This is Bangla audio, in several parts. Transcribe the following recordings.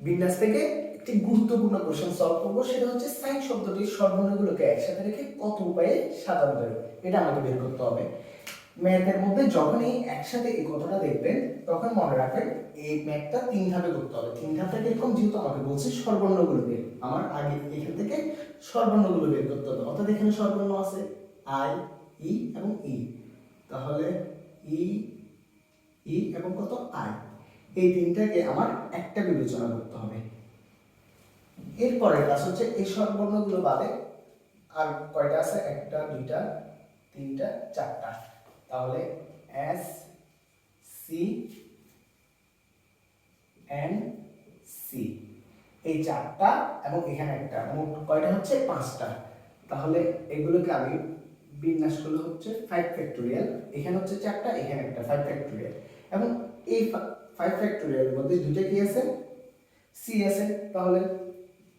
বিন্যাস থেকে একটি গুরুত্বপূর্ণ কোশ্চেন সলভ করব। সেটা হচ্ছে সাইন শব্দটির স্বরবর্ণগুলোকে একসাথে রেখে কত উপায়ে সাজানো যাবে এটা আমাকে বের করতে হবে। ম্যাথের মধ্যে যখনই একসাথে এই কথাটা দেখবেন, তখন মনে রাখবেন এই ম্যাথটা তিন ধাপে করতে হবে। তিন ধাপটা কীরকম? যেহেতু আমাকে বলছে স্বরবর্ণগুলো বের। আমার আগে এখান থেকে স্বরবর্ণগুলো বের করতে হবে। অর্থাৎ এখানে স্বরবর্ণ আছে আই, ই এবং ই। তাহলে ই ই এবং কত? আই। এই তিনটাকে আমার একটা বিবেচনা করতে হবে। এরপরের ক্লাস হচ্ছে এই স্বরবর্ণগুলো বাদে আর কয়টা আছে? একটা, দুইটা, তিনটা, চারটা। তাহলে এস সি এন সি এই চারটা এবং এখানে একটা মোট কয়টা হচ্ছে? পাঁচটা। তাহলে এগুলোকে আমি বিন্যাস করলে হচ্ছে ফাইভ ফ্যাক্টোরিয়াল এখানে হচ্ছে চারটা, এখানে একটা ফাইভ ফ্যাক্টোরিয়াল এবং এই ফাইভ ফ্যাক্টোরিয়ালের মধ্যে দুইটা কি আছে? সি আছে, তাহলে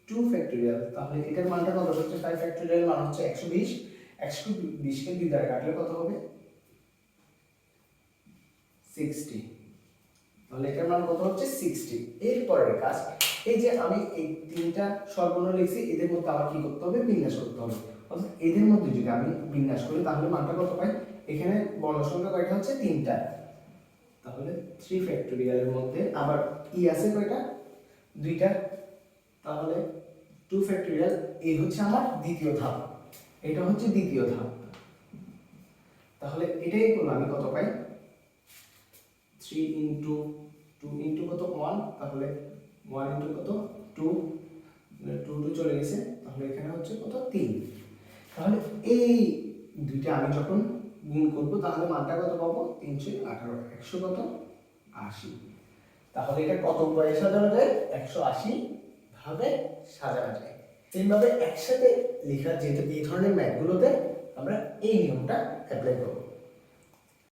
টু ফ্যাক্টোরিয়াল তাহলে এটার মানটা কত হচ্ছে? ফাইভ ফ্যাক্টোরিয়াল মান হচ্ছে একশো বিশ, একশো বিশকে দুই দ্বারা কাটলে কত হবে? সিক্সটি তাহলে এটার মান কত হচ্ছে? সিক্সটি এরপরের কাজ, এই যে আমি এই তিনটা সর্বর্ণ লিখছি, এদের মধ্যে আমার কি করতে হবে? বিন্যাস করতে হবে। অর্থাৎ এদের মধ্যে যদি আমি বিন্যাস করি, তাহলে মানটা কত পাই? এখানে বর্ণ সংখ্যা কয়টা হচ্ছে? তিনটা। তাহলে থ্রি ফ্যাক্টোরিয়ালের মধ্যে আবার ই আছে কয়টা? দুইটা। তাহলে টু ফ্যাক্টোরিয়াল এই হচ্ছে আমার দ্বিতীয় ধাপ। এটা হচ্ছে দ্বিতীয় ধাপ। তাহলে এটাই করলে আমি কত পাই? থ্রি ইন্টু টু ইন্টু কত? ওয়ান তাহলে ওয়ান ইন্টু কত? টু টু টু চলে গেছে। তাহলে এখানে হচ্ছে কত? তিন। তাহলে এই দুইটা আমি যখন গুণ করব, তাহলে মানটা কত পাবো? তিনশো, আঠারো, একশো কত? আশি। তাহলে এটা কত উপায়ে সাজানো যায়? একশো আশি ভাবে সাজানো যায়। এইভাবে একসাথে লেখা যেহেতু এই ধরনের ম্যাথগুলোতে আমরা এই নিয়মটা অ্যাপ্লাই করব।